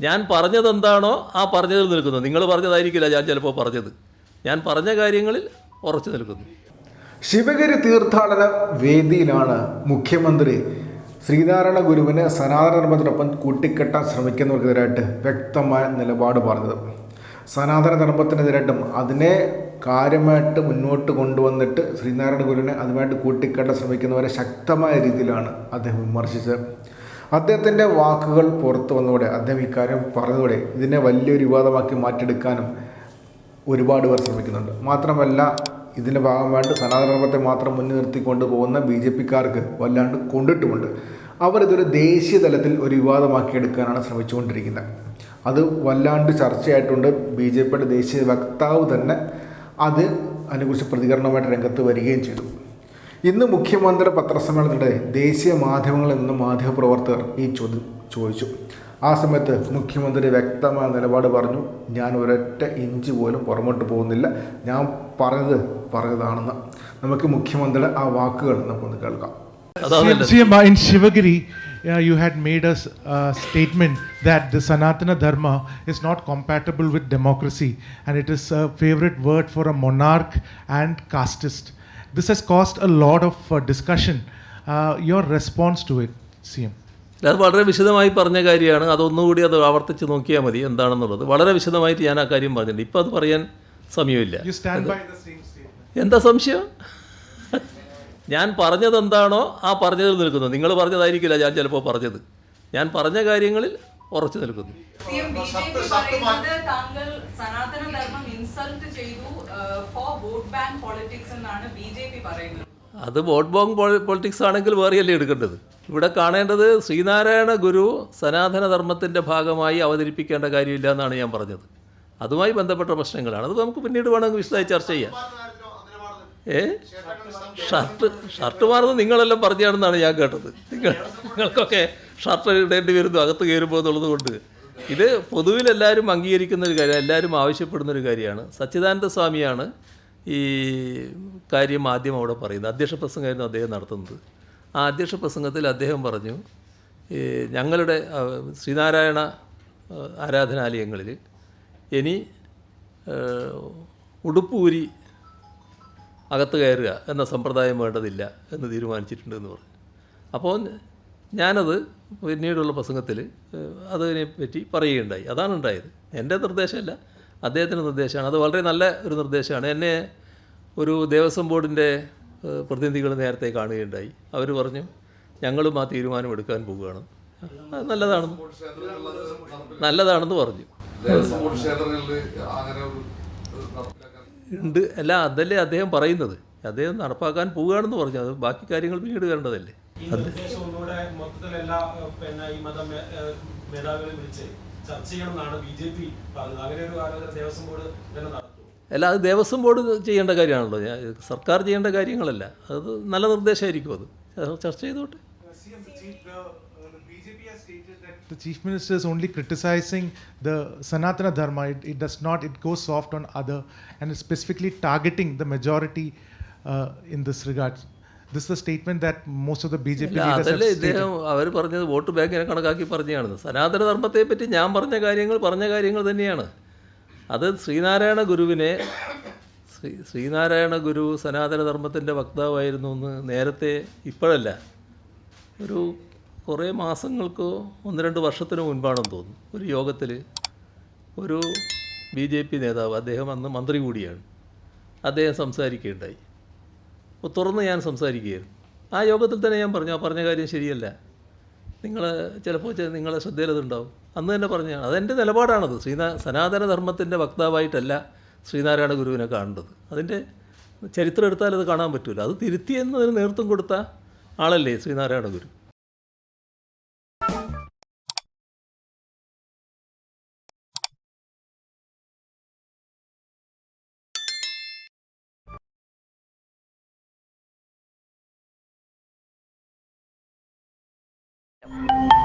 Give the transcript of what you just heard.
ഞാൻ പറഞ്ഞത് എന്താണോ ആ പറഞ്ഞതിൽ നിൽക്കുന്നു. നിങ്ങൾ പറഞ്ഞതായിരിക്കില്ല ഞാൻ ചിലപ്പോൾ പറഞ്ഞത്. ഞാൻ പറഞ്ഞ കാര്യങ്ങളിൽ ഉറച്ചു നിൽക്കുന്നു. ശിവഗിരി തീർത്ഥാടന വേദിയിലാണ് മുഖ്യമന്ത്രി ശ്രീനാരായണ ഗുരുവിനെ സനാതനധർമ്മത്തിനൊപ്പം കൂട്ടിക്കെട്ടാൻ ശ്രമിക്കുന്നവർക്കെതിരായിട്ട് വ്യക്തമായ നിലപാട് പറഞ്ഞത്. സനാതനധർമ്മത്തിനെതിരായിട്ടും അതിനെ കാര്യമായിട്ട് മുന്നോട്ട് കൊണ്ടുവന്നിട്ട് ശ്രീനാരായണ ഗുരുവിനെ അതുമായിട്ട് കൂട്ടിക്കെട്ടാൻ ശ്രമിക്കുന്നവരെ ശക്തമായ രീതിയിലാണ് അദ്ദേഹം വിമർശിച്ചത്. അദ്ദേഹത്തിന്റെ വാക്കുകൾ പുറത്തു വന്നതോടെ അദ്ദേഹം ഇക്കാര്യം പറഞ്ഞതോടെ ഇതിനെ വലിയൊരു വിവാദമാക്കി മാറ്റിയെടുക്കാനും ഒരുപാട് പേർ ശ്രമിക്കുന്നുണ്ട്. മാത്രമല്ല ഇതിന്റെ ഭാഗമായിട്ട് സനാതനധർമ്മത്തെ മാത്രം മുന്നിൽ നിർത്തിക്കൊണ്ട് പോകുന്ന ബി ജെ പിക്കാർക്ക് വല്ലാണ്ട് കൊണ്ടിട്ടുമുണ്ട്. അവർ ഇതൊരു ദേശീയ തലത്തിൽ ഒരു വിവാദമാക്കിയെടുക്കാനാണ് ശ്രമിച്ചുകൊണ്ടിരിക്കുന്നത്. അത് വല്ലാണ്ട് ചർച്ചയായിട്ടുണ്ട്. ബി ജെ പിയുടെ ദേശീയ വക്താവ് തന്നെ അത് അതിനെക്കുറിച്ച് പ്രതികരണമായിട്ട് രംഗത്ത് വരികയും ചെയ്തു. ഇന്ന് മുഖ്യമന്ത്രി പത്രസമ്മേളനത്തിനിടെ ദേശീയ മാധ്യമങ്ങളിൽ നിന്ന് മാധ്യമപ്രവർത്തകർ ഈ ചോദ്യം ചോദിച്ചു. ആ സമയത്ത് മുഖ്യമന്ത്രി വ്യക്തമായ നിലപാട് പറഞ്ഞു ഞാൻ ഒരൊറ്റ ഇഞ്ച് പോലും പുറമോട്ട് പോകുന്നില്ല. ഞാൻ പറഞ്ഞത് പറഞ്ഞതാണെന്ന്. നമുക്ക് മുഖ്യമന്ത്രിയുടെ ആ വാക്കുകൾ നമുക്കൊന്ന് കേൾക്കാം. in Shivagiri, uh, you had made a uh, statement that the Sanatana Dharma is not compatible with democracy and it is a favorite word for a monarch and casteist. This has caused a lot of uh, discussion. Uh, your response to it, CM? അത് വളരെ വിശദമായി പറഞ്ഞ കാര്യമാണ്. അതൊന്നുകൂടി അത് ആവർത്തിച്ച് നോക്കിയാൽ മതി എന്താണെന്നുള്ളത്. വളരെ വിശദമായിട്ട് ഞാൻ ആ കാര്യം പറഞ്ഞിട്ടുണ്ട്. ഇപ്പം അത് പറയാൻ സമയമില്ല. You stand by the same statement. എന്താ സംശയം? ഞാൻ പറഞ്ഞതെന്താണോ ആ പറഞ്ഞതിൽ നിൽക്കുന്നു. നിങ്ങൾ പറഞ്ഞതായിരിക്കില്ല ഞാൻ ചിലപ്പോൾ പറഞ്ഞത്. ഞാൻ പറഞ്ഞ കാര്യങ്ങളിൽ ഉറച്ചു നിൽക്കുന്നു. സിഎം ബി ജെ താങ്കൾ സനാതന ധർമ്മം ഇൻസൾട്ട് ചെയ്തു ഫോർ വോട്ട് ബാങ്ക് പൊളിറ്റിക്സ് എന്നാണ് ബി പറയുന്നത്. അത് വോട്ട് ബാങ്ക് പൊളിറ്റിക്സ് ആണെങ്കിൽ വേറെയല്ലേ എടുക്കേണ്ടത്? ഇവിടെ കാണേണ്ടത് ശ്രീനാരായണ ഗുരു സനാതന ധർമ്മത്തിന്റെ ഭാഗമായി അവതരിപ്പിക്കേണ്ട കാര്യമില്ല എന്നാണ് ഞാൻ പറഞ്ഞത്. അതുമായി ബന്ധപ്പെട്ട പ്രശ്നങ്ങളാണ്. അത് നമുക്ക് പിന്നീട് വേണമെങ്കിൽ വിശദമായി ചർച്ച ചെയ്യാം. ഏ? ഷർട്ട് ഷർട്ട് മാറുന്നത് നിങ്ങളെല്ലാം പറഞ്ഞാണെന്നാണ് ഞാൻ കേട്ടത്. നിങ്ങൾ നിങ്ങൾക്കൊക്കെ ഷർട്ട് ഇടേണ്ടി വരുന്നു അകത്ത് കയറുമ്പോൾ എന്നുള്ളത് കൊണ്ട്. ഇത് പൊതുവിൽ എല്ലാവരും അംഗീകരിക്കുന്ന ഒരു കാര്യം എല്ലാവരും ആവശ്യപ്പെടുന്ന ഒരു കാര്യമാണ്. സച്ചിദാനന്ദ സ്വാമിയാണ് ഈ കാര്യം ആദ്യം അവിടെ പറയുന്നത്. അധ്യക്ഷ പ്രസംഗമായിരുന്നു അദ്ദേഹം നടത്തുന്നത്. ആ അധ്യക്ഷ പ്രസംഗത്തിൽ അദ്ദേഹം പറഞ്ഞു ഞങ്ങളുടെ ശ്രീനാരായണ ആരാധനാലയങ്ങളിൽ ഇനി ഉടുപ്പൂരി അകത്ത് കയറുക എന്ന സമ്പ്രദായം വേണ്ടതില്ല എന്ന് തീരുമാനിച്ചിട്ടുണ്ട് എന്ന് പറഞ്ഞു. അപ്പോൾ ഞാനത് പിന്നീടുള്ള പ്രസംഗത്തിൽ അതിനെ പറ്റി പറയുകയുണ്ടായി. അതാണ് ഉണ്ടായത്. എന്റെ നിർദ്ദേശമല്ല. അദ്ദേഹത്തിന്റെ നിർദ്ദേശമാണ്. അത് വളരെ നല്ല ഒരു നിർദ്ദേശമാണ്. എന്നെ ഒരു ദേവസ്വം ബോർഡിന്റെ പ്രതിനിധികൾ നേരത്തെ കാണുകയുണ്ടായി. അവർ പറഞ്ഞു ഞങ്ങളും ആ തീരുമാനം എടുക്കാൻ പോവുകയാണ്. അത് നല്ലതാണെന്ന് നല്ലതാണെന്ന് പറഞ്ഞു. ഉണ്ട്. അല്ല അതല്ലേ അദ്ദേഹം പറയുന്നത്. അദ്ദേഹം നടപ്പാക്കാൻ പോവുകയാണെന്ന് പറഞ്ഞു. അത് ബാക്കി കാര്യങ്ങൾ പിന്നീട് വരേണ്ടതല്ലേ? അല്ല അത് ദേവസ്വം ബോർഡ് ചെയ്യേണ്ട കാര്യമാണല്ലോ. സർക്കാർ ചെയ്യേണ്ട കാര്യങ്ങളല്ല. അത് നല്ല നിർദ്ദേശമായിരിക്കും അത്. ചർച്ച ചെയ്തോട്ടെ. The Chief Minister is only criticizing the Sanatana Dharma. It, it does not, it goes soft on other and is specifically targeting the majority uh, in this regard. This is a statement that most of the BJP അല്ല leaders have അതല്ലേ have ഇദ്ദേഹം അവർ പറഞ്ഞത് vote ബാങ്കിനെ കണക്കാക്കി പറഞ്ഞതാണ് സനാതന ധർമ്മത്തെ പറ്റി ഞാൻ പറഞ്ഞ കാര്യങ്ങൾ പറഞ്ഞ കാര്യങ്ങൾ തന്നെയാണ് അത് ശ്രീനാരായണ ഗുരുവിനെ ശ്രീ ശ്രീനാരായണ ഗുരു സനാതന ധർമ്മത്തിന്റെ വക്താവായിരുന്നു എന്ന് നേരത്തെ ഇപ്പോഴല്ല ഒരു കുറേ മാസങ്ങൾക്കോ ഒന്ന് രണ്ട് വർഷത്തിന് മുൻപാണെന്ന് തോന്നുന്നു. ഒരു യോഗത്തിൽ ഒരു ബി ജെ പി നേതാവ് അദ്ദേഹം അന്ന് മന്ത്രി കൂടിയാണ്. അദ്ദേഹം സംസാരിക്കുകയുണ്ടായി അപ്പോൾ തുറന്ന് ഞാൻ സംസാരിക്കുകയായിരുന്നു. ആ യോഗത്തിൽ തന്നെ ഞാൻ പറഞ്ഞു ആ പറഞ്ഞ കാര്യം ശരിയല്ല. നിങ്ങൾ ചിലപ്പോൾ നിങ്ങളെ ശ്രദ്ധയിലതുണ്ടാവും. അന്ന് തന്നെ പറഞ്ഞതാണ് അതെന്റെ നിലപാടാണത്. ശ്രീനാ സനാതനധർമ്മത്തിന്റെ വക്താവായിട്ടല്ല ശ്രീനാരായണ ഗുരുവിനെ കാണേണ്ടത്. അതിന്റെ ചരിത്രം എടുത്താൽ അത് കാണാൻ പറ്റില്ല അത് തിരുത്തി എന്നതിന് നേതൃത്വം കൊടുത്ത ആളല്ലേ ശ്രീനാരായണ ഗുരു? you